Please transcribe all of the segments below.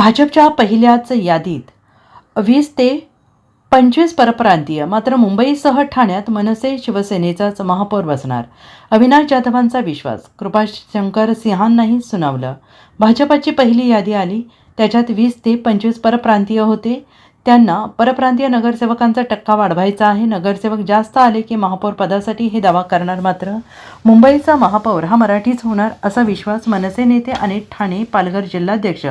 भाजपच्या पहिल्याच यादीत वीस ते पंचवीस परप्रांतीय मात्र मुंबईसह ठाण्यात मनसे शिवसेनेचाच महापौर बसणार. अविनाश जाधवांचा विश्वास कृपाशंकर सिंहांनाही सुनावलं. भाजपाची पहिली यादी आली त्याच्यात वीस ते पंचवीस परप्रांतीय होते. त्यांना परप्रांतीय नगरसेवकांचा टक्का वाढवायचा आहे. नगरसेवक जास्त आले की महापौर पदासाठी हे दावा करणार मात्र मुंबईचा महापौर हा मराठीच होणार असा विश्वास मनसे नेते आणि ठाणे पालघर जिल्हाध्यक्ष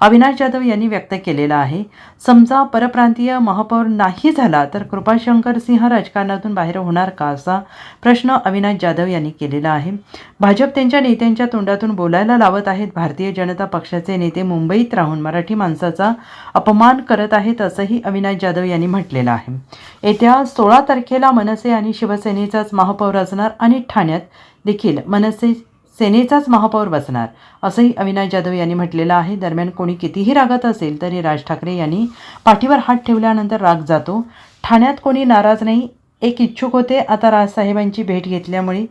अविनाश जाधव यांनी व्यक्त केलेला आहे. समजा परप्रांतीय महापौर नाही झाला तर कृपाशंकर सिंह राजकारणातून बाहेर होणार का असा प्रश्न अविनाश जाधव यांनी केलेला आहे. भाजप त्यांच्या नेत्यांच्या तोंडातून बोलायला लावत आहेत. भारतीय जनता पक्षाचे नेते मुंबईत राहून मराठी माणसाचा अपमान करत आहेत असंही अविनाश जाधव यांनी म्हटलेलं आहे. येत्या सोळा तारखेला मनसे आणि शिवसेनेचाच महापौर असणार आणि ठाण्यात देखील मनसे सेनेचाच महापौर बसणार असंही अविनाश जाधव यांनी म्हटलेलं आहे. दरम्यान कोणी कितीही रागात असेल तरी राज ठाकरे यांनी पाठीवर हात ठेवल्यानंतर राग जातो. ठाण्यात कोणी नाराज नाही एक इच्छुक होते. आता राजसाहेबांची भेट घेतल्यामुळे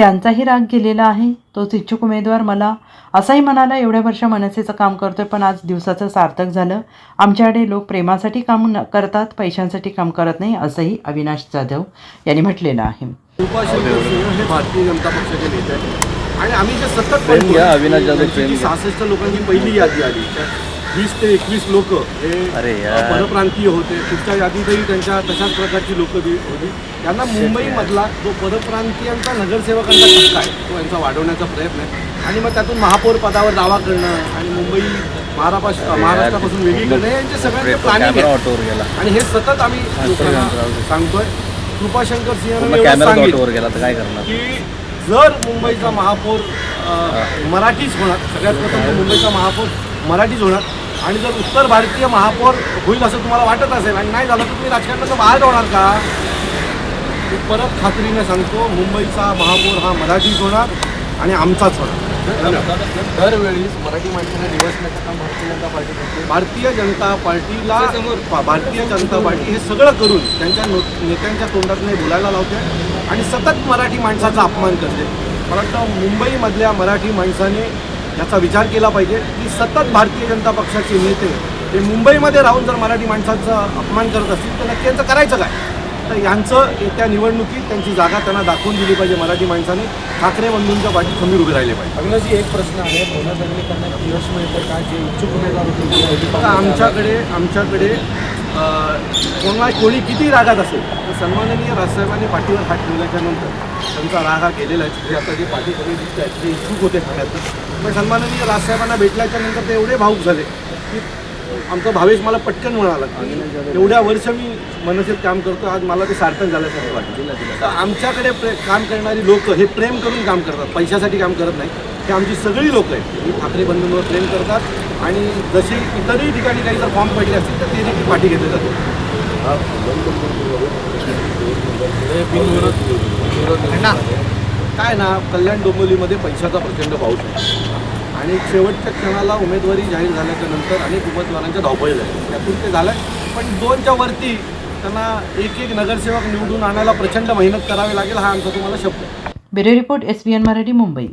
त्यांचाही राग गेलेला आहे. तोच इच्छुक उमेदवार मला असाही म्हणाला एवढ्या वर्ष मनसेचं काम करतोय पण आज दिवसाचं सार्थक झालं. आमच्याकडे लोक प्रेमासाठी काम न करतात पैशांसाठी काम करत नाही असंही अविनाश जाधव यांनी म्हटलेलं आहे. भारतीय जनता पक्षाचे नेते. आहेत आणि आम्ही जे सतत अविनाश जाधव. सहासष्ट लोकांची पहिली यादी आली. वीस ते एकवीस लोक हे अरे यार. परप्रांतीय होते. पुढच्या यादीतही त्यांच्या तशाच प्रकारची लोक होती. त्यांना मुंबईमधला जो परप्रांतीयांचा नगरसेवकांचा टक्का आहे तो यांचा वाढवण्याचा प्रयत्न आहे. आणि मग त्यातून महापौर पदावर दावा करणं आणि मुंबई महाराष्ट्र महाराष्ट्रापासून वेगळी करणं हे यांचे सगळ्यांचे प्लॅनिंग कॅमेरा आहे. ऑटोवर गेला. आणि हे सतत आम्ही लोकांना. सांगतोय. कृपाशंकर सिंह पूर्ण कॅमेरा ऑटोवर गेला तर काय करणार? की जर मुंबईचा महापौर अ, मराठीच होणार सगळ्यात प्रथम मुंबईचा महापौर मराठीच होणार. आणि जर उत्तर भारतीय महापौर होईल असं तुम्हाला वाटत असेल आणि नाही झालं तर तुम्ही राजकारणाचं बाहेर होणार का? मी परत खात्रीने सांगतो मुंबईचा महापौर हा मराठीच होणार आणि आमचाच होणार. दरवेळीस मराठी माणसाला दिवसण्याचं काम भारतीय जनता पार्टी भारतीय जनता पार्टीला भारतीय जनता पार्टी हे सगळं करून त्यांच्या नो- नेत्यांच्या तोंडातून बोलायला लावते आणि सतत मराठी माणसाचा अपमान करते. मला वाटतं मुंबईमधल्या मराठी माणसाने याचा विचार केला पाहिजे की सतत भारतीय जनता पक्षाचे नेते हे मुंबईमध्ये राहून जर मराठी माणसाचा अपमान करत असतील तर नक्की यांचं करायचं काय? तर यांचं येत्या निवडणुकीत त्यांची जागा त्यांना दाखवून दिली पाहिजे मराठी माणसाने. ठाकरे बंधूंच्या पाठी खंबीर उभे राहिले पाहिजे. अविनाशजी एक प्रश्न आहे. दंगेकरांना यश मिळतं का? जे इच्छुक उमेदवार होते ते आमच्याकडे आमच्याकडे कोणा कोणी किती रागात असेल तर सन्माननीय राजसाहेबांनी पाठीवर हात ठेवल्याच्या नंतर त्यांचा राग हा गेलेला आहे. जे आता जे पाठी कमी दिसत आहेत ते इच्छुक होते खाण्याचं पण सन्माननीय राजसाहेबांना भेटल्याच्या नंतर ते एवढे भाऊक झाले की आमचा भावेश मला पटकन म्हणाला एवढ्या वर्ष मी मनसेत काम करतो आज मला ते सार्थक झाल्यासारखं वाटतं. तर आमच्याकडे प्रे काम करणारी लोक हे प्रेम करून काम करतात पैशासाठी काम करत नाही हे आमची सगळी लोक आहेत. ही ठाकरे बंधूंवर प्रेम करतात आणि जशी इतरही ठिकाणी काही जर फॉर्म पडले असतील तर ते देखील पाठी घेतले जाते काय ना कल्याण डोंबिवलीमध्ये पैशाचा प्रचंड पाऊस आहे. आणि शेवटच्या क्षणाला उमेदवारी जाहीर झाल्याच्यानंतर अनेक उमेदवारांच्या धावपळी झाल्या त्यातून ते झालं पण दोनच्या वरती त्यांना एक एक नगरसेवक निवडून आणायला प्रचंड मेहनत करावी लागेल हा आमचा तुम्हाला शब्द bureau report S B N Marathi Mumbai.